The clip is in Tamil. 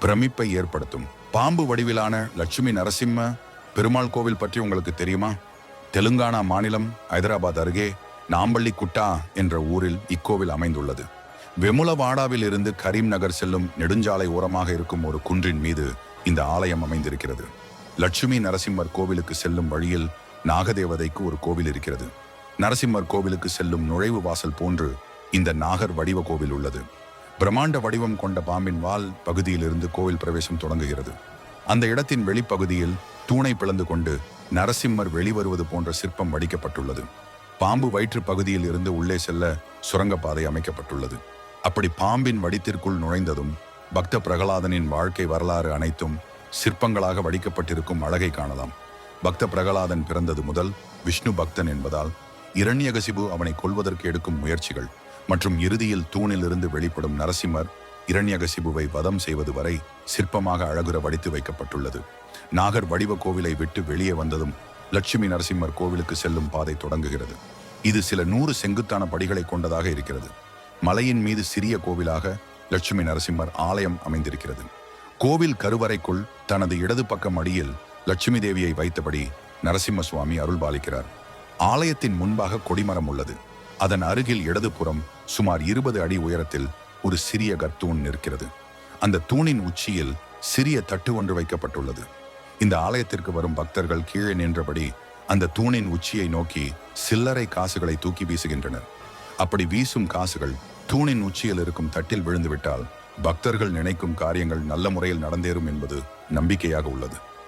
பிரமிப்பை ஏற்படுத்தும். பாம்பு வடிவிலான லட்சுமி நரசிம்ம பெருமாள் கோவில் பற்றி உங்களுக்கு தெரியுமா? தெலுங்கானா மாநிலம் ஹைதராபாத் அருகே நாம்பள்ளி குட்டா என்ற ஊரில் இக்கோவில் அமைந்துள்ளது. வெமுலவாடாவில் இருந்து கரீம் நகர் செல்லும் நெடுஞ்சாலை ஓரமாக இருக்கும் ஒரு குன்றின் மீது இந்த ஆலயம் அமைந்திருக்கிறது. லட்சுமி நரசிம்மர் கோவிலுக்கு செல்லும் வழியில் நாகதேவதைக்கு ஒரு கோவில் இருக்கிறது. நரசிம்மர் கோவிலுக்கு செல்லும் நுழைவு வாசல் போன்று இந்த நாகர் வடிவ கோவில் உள்ளது. பிரம்மாண்ட வடிவம் கொண்ட பாம்பின் வால் பகுதியிலிருந்து கோவில் பிரவேசம் தொடங்குகிறது. அந்த இடத்தின் வெளிப்பகுதியில் தூணை பிளந்து கொண்டு நரசிம்மர் வெளிவருவது போன்ற சிற்பம் வடிக்கப்பட்டுள்ளது. பாம்பு வயிற்று பகுதியில் இருந்து உள்ளே செல்ல சுரங்கப்பாதை அமைக்கப்பட்டுள்ளது. அப்படி பாம்பின் வடித்திற்குள் நுழைந்ததும் பக்த பிரகலாதனின் வாழ்க்கை வரலாறு அனைத்தும் சிற்பங்களாக வடிக்கப்பட்டிருக்கும் அழகை காணலாம். பக்த பிரகலாதன் பிறந்தது முதல் விஷ்ணு பக்தன் என்பதால் இரண்யகசிபு அவனை கொல்வதற்கு எடுக்கும் முயற்சிகள் மற்றும் இறுதியில் தூணில் இருந்து வெளிப்படும் நரசிம்மர் இரண்யகசிபுவை வதம் செய்வது வரை சிற்பமாக அழகுற வடித்து வைக்கப்பட்டுள்ளது. நாகர் வடிவ கோவிலை விட்டு வெளியே வந்ததும் லட்சுமி நரசிம்மர் கோவிலுக்கு செல்லும் பாதை தொடங்குகிறது. இது சில நூறு செங்குத்தான படிகளை கொண்டதாக இருக்கிறது. மலையின் மீது சிறிய கோவிலாக லட்சுமி நரசிம்மர் ஆலயம் அமைந்திருக்கிறது. கோவில் கருவறைக்குள் தனது இடது பக்கம் அடியில் லட்சுமி தேவியை வைத்தபடி நரசிம்ம சுவாமி அருள்பாலிக்கிறார். ஆலயத்தின் முன்பாக கொடிமரம் உள்ளது. அதன் அருகில் இடதுபுறம் சுமார் இருபது அடி உயரத்தில் ஒரு சிறிய கர்த்தூண் நிற்கிறது. அந்த தூணின் உச்சியில் சிறிய தட்டு ஒன்று வைக்கப்பட்டுள்ளது. இந்த ஆலயத்திற்கு வரும் பக்தர்கள் கீழே நின்றபடி அந்த தூணின் உச்சியை நோக்கி சில்லறை காசுகளை தூக்கி வீசுகின்றனர். அப்படி வீசும் காசுகள் தூணின் உச்சியில் இருக்கும் தட்டில் விழுந்துவிட்டால் பக்தர்கள் நினைக்கும் காரியங்கள் நல்ல முறையில் நடந்தேறும் என்பது நம்பிக்கையாக உள்ளது.